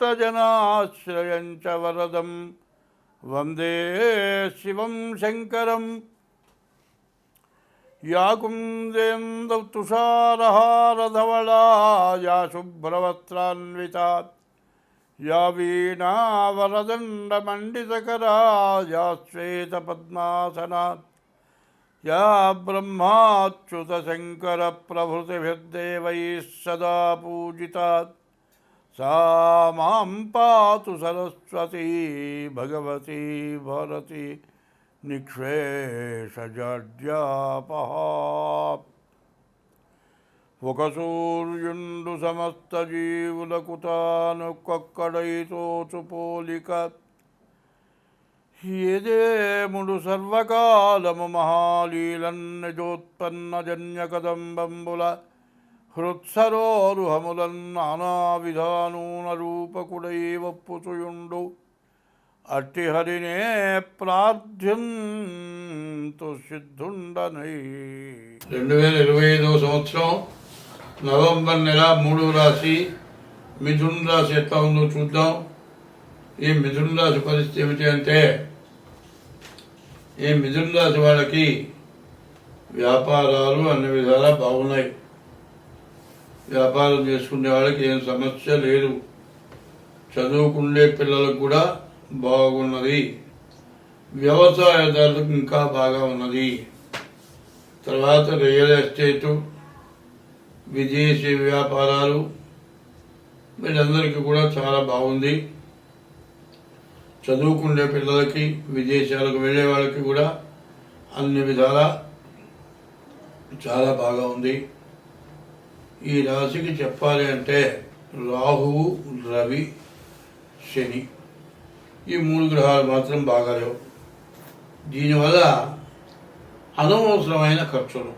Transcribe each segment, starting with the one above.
भक्तजनाश्रयं च वरदं वन्दे शिवं शङ्करं या कुन्देन्द या शुभ्रवस्त्रान्विता। या वीणावरदण्डमण्डितकरा या श्वेतपद्मासना। या ब्रह्माच्युतशङ्करप्रभृतिभिर्देवैः सदा पूजितात्। सा मां पातु सरस्वती भगवती भरती నిక్షేషజడ్యాపహ ఒక సూర్యుండు సమస్త జీవులకు తాను కొక్కడైతోచు పోలిక ఏదేముడు సర్వకాలము మహాలీలన్నజోత్పన్న జన్య కదంబంబుల హృత్సరోరుహములన్ నానా విధానూన రూపకుడై వప్పుచుయుండు ప్రార్థ్యంతు సిద్ధుండనై. రెండు వేల ఇరవై ఐదవ సంవత్సరం నవంబర్ నెల మూడవ రాశి మిథున రాశి ఎట్లా ఉందో చూద్దాం. ఈ మిథున రాశి పరిస్థితి ఏమిటి అంటే ఈ మిథున రాశి వాళ్ళకి వ్యాపారాలు అన్ని విధాలా బాగున్నాయి. వ్యాపారం చేసుకునే వాళ్ళకి ఏం సమస్య లేదు. చదువుకునే పిల్లలకు కూడా బాగున్నది. వ్యవసాయదారులకు ఇంకా బాగా ఉన్నది. తర్వాత రియల్ ఎస్టేటు విదేశీ వ్యాపారాలు వీళ్ళందరికీ కూడా చాలా బాగుంది. చదువుకునే పిల్లలకి విదేశాలకు వెళ్ళే వాళ్ళకి కూడా అన్ని విధాల చాలా బాగా ఉంది. ఈ రాశికి చెప్పాలి అంటే రాహువు రవి శని. ఈ మూడు గ్రహాలు మాత్రం బాగాలేవు దీనివల్ల అనవసరమైన ఖర్చులు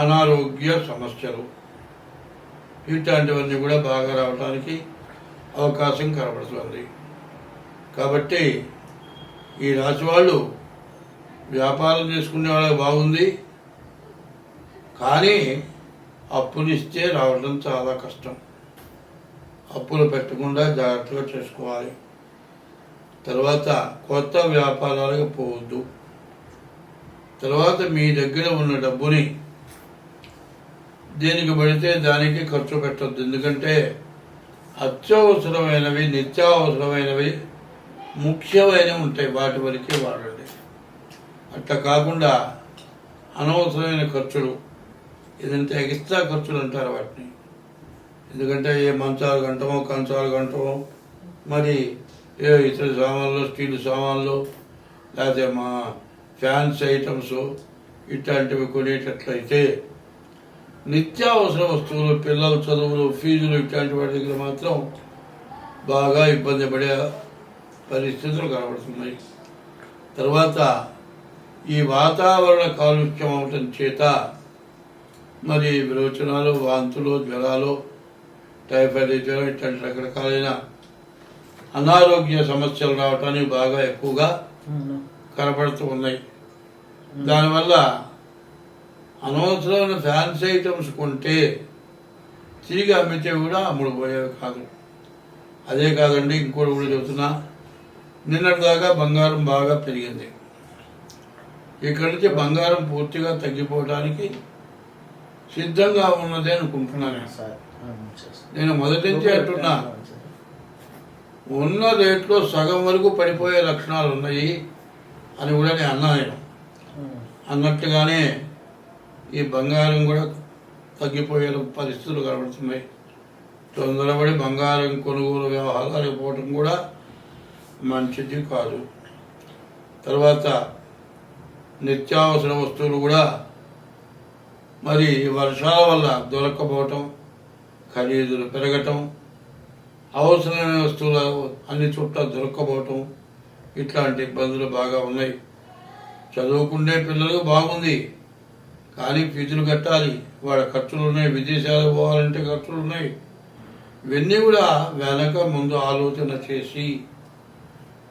అనారోగ్య సమస్యలు ఇట్లాంటివన్నీ కూడా బాగా రావడానికి అవకాశం కనబడుతుంది కాబట్టి ఈ రాశి వాళ్ళు వ్యాపారం చేసుకునే వాళ్ళకి బాగుంది. కానీ అప్పులిస్తే రావడం చాలా కష్టం. అప్పులు పెట్టకుండా జాగ్రత్తగా చేసుకోవాలి. తర్వాత కొత్త వ్యాపారాలకు పోవద్దు. తర్వాత మీ దగ్గర ఉన్న డబ్బుని దేనికి పడితే దానికి ఖర్చు పెట్టద్దు. ఎందుకంటే అత్యవసరమైనవి నిత్యావసరమైనవి ముఖ్యమైనవి ఉంటాయి. వాటి వరకే వాడండి. అట్లా కాకుండా అనవసరమైన ఖర్చులు ఏదంటే ఎగిస్ట్రా ఖర్చులు అంటారు వాటిని. ఎందుకంటే ఏ మంచాలు గంటమో కంచాలు గంటమో మరి ఏ ఇతర సామాన్లు స్టీల్ సామాన్లు లేకపోతే మా ఫ్యాన్స్ ఐటమ్స్ ఇట్లాంటివి కొనేటట్లయితే నిత్యావసర వస్తువులు పిల్లల చదువులు ఫీజులు ఇట్లాంటి వాటి దగ్గర మాత్రం బాగా ఇబ్బంది పడే పరిస్థితులు కనబడుతున్నాయి. తర్వాత ఈ వాతావరణ కాలుష్యం అవటం చేత మరి విరోచనాలు వాంతులు జ్వరాలు టైఫాయిడ్ జ్వరం ఇట్లాంటి రకరకాలైన అనారోగ్య సమస్యలు రావటానికి బాగా ఎక్కువగా కనపడుతూ ఉన్నాయి. దానివల్ల అనవసరమైన ఫ్యాన్సీ ఐటమ్స్ కొంటే తిరిగి అమ్మితే కూడా అమ్ముడు పోయేవి కాదు. అదే కాదండి ఇంకోటి కూడా చెబుతున్నా. నిన్నటిదాకా బంగారం బాగా పెరిగింది. ఇక్కడి నుంచి బంగారం పూర్తిగా తగ్గిపోవడానికి సిద్ధంగా ఉన్నది అనుకుంటున్నాను నేను. మొదటి నుంచి అంటున్నా. ఉన్న రేట్లో సగం వరకు పడిపోయే లక్షణాలు ఉన్నాయి అని కూడా నేను అన్నా నేను. అన్నట్టుగానే ఈ బంగారం కూడా తగ్గిపోయే పరిస్థితులు కనబడుతున్నాయి. తొందరపడి బంగారం కొనుగోలు వ్యవహారాలకు పోవటం కూడా మంచిది కాదు. తర్వాత నిత్యావసర వస్తువులు కూడా మరి వర్షాల వల్ల దొరక్కపోవటం ఖరీదులు పెరగటం అవసరమైన వస్తువులు అన్ని చుట్ట దొరక్కపోవటం ఇట్లాంటి ఇబ్బందులు బాగా ఉన్నాయి. చదువుకునే పిల్లలకు బాగుంది. కానీ ఫీజులు కట్టాలి. వాళ్ళ ఖర్చులు ఉన్నాయి. విదేశాలకు పోవాలంటే ఖర్చులు ఉన్నాయి. ఇవన్నీ కూడా వెనక ముందు ఆలోచన చేసి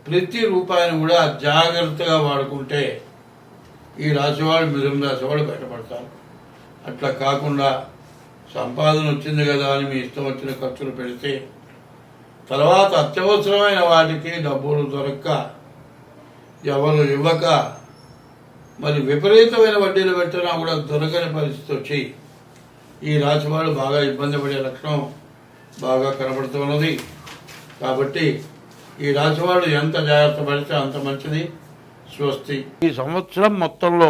ప్రతి రూపాయిని కూడా జాగ్రత్తగా వాడుకుంటే ఈ రాశివాడు మిథున రాశివాడు బయటపడతారు. అట్లా కాకుండా సంపాదన వచ్చింది కదా అని మీ ఇష్టం వచ్చిన ఖర్చులు పెడితే తర్వాత అత్యవసరమైన వాటికి డబ్బులు దొరక్క ఎవరు ఇవ్వక మరి విపరీతమైన వడ్డీలు పెట్టినా కూడా దొరకని పరిస్థితి వచ్చి ఈ రాశి వాళ్ళు బాగా ఇబ్బంది పడే లక్షణం బాగా కనబడుతున్నది కాబట్టి ఈ రాశి వాళ్ళు ఎంత జాగ్రత్త పడితే అంత మంచిది. స్వస్తి. ఈ సంవత్సరం మొత్తంలో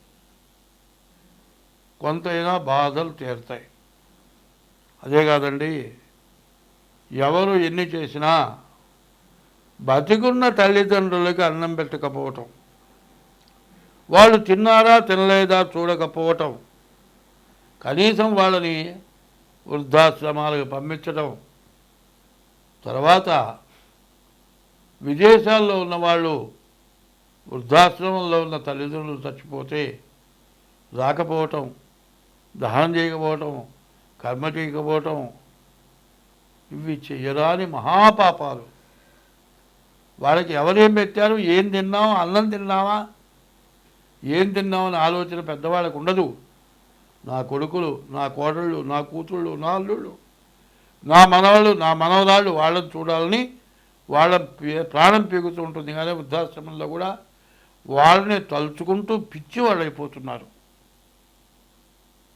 కొంతైనా బాధలు తీరుతాయి. అదే కాదండి ఎవరు ఎన్ని చేసినా బతికున్న తల్లిదండ్రులకి అన్నం పెట్టకపోవటం వాళ్ళు తిన్నారా తినలేదా చూడకపోవటం కనీసం వాళ్ళని వృద్ధాశ్రమాలకు పంపించడం తర్వాత విదేశాల్లో ఉన్న వాళ్ళు వృద్ధాశ్రమంలో ఉన్న తల్లిదండ్రులు చచ్చిపోతే రాకపోవటం దహనం చేయకపోవటం కర్మ చేయకపోవటం ఇవి చేయరాని మహాపాపాలు. వాళ్ళకి ఎవరేం పెట్టారు ఏం తిన్నావు అన్నం తిన్నావా ఏం తిన్నామని ఆలోచన పెద్దవాళ్ళకు ఉండదు. నా కొడుకులు నా కోడళ్ళు నా కూతుళ్ళు నా అల్లుళ్ళు నా మనవాళ్ళు నా మనవరాళ్ళు వాళ్ళని చూడాలని వాళ్ళ పే- ప్రాణం పీగుతూ ఉంటుంది. కానీ వృద్ధాశ్రమంలో కూడా వాళ్ళని తలుచుకుంటూ పిచ్చి వాళ్ళు అయిపోతున్నారు.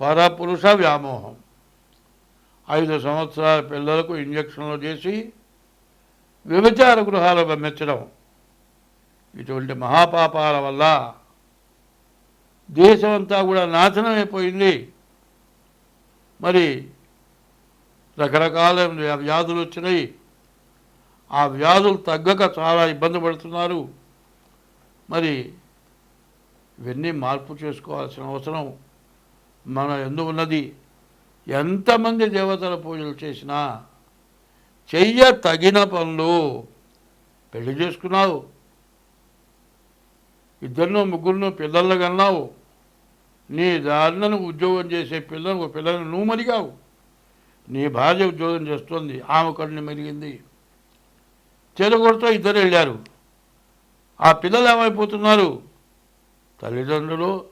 పరపురుష వ్యామోహం. ఐదు సంవత్సరాల పిల్లలకు ఇంజక్షన్లు చేసి వ్యభిచార గృహాలు పంపించడం ఇటువంటి మహాపాపాల వల్ల దేశమంతా కూడా నాశనం అయిపోయింది మరి రకరకాల వ్యాధులు వచ్చినాయి. ఆ వ్యాధులు తగ్గక చాలా ఇబ్బంది పడుతున్నారు. మరి ఇవన్నీ మార్పు చేసుకోవాల్సిన అవసరం మన ఎందు ఉన్నది. ఎంతమంది దేవతల పూజలు చేసినా చెయ్య తగిన పనులు. పెళ్ళి చేసుకున్నావు. ఇద్దరినో ముగ్గురునో పిల్లలను కన్నావు. నీ దారిన ఉద్యోగం చేసే పిల్లను ఒక పిల్లను నువ్వు మరిగావు. నీ భార్య ఉద్యోగం చేస్తుంది. ఆమె కడుని మెరిగింది. చెరగొడతో ఇద్దరు వెళ్ళారు. ఆ పిల్లలు ఏమైపోతున్నారు? తల్లిదండ్రులు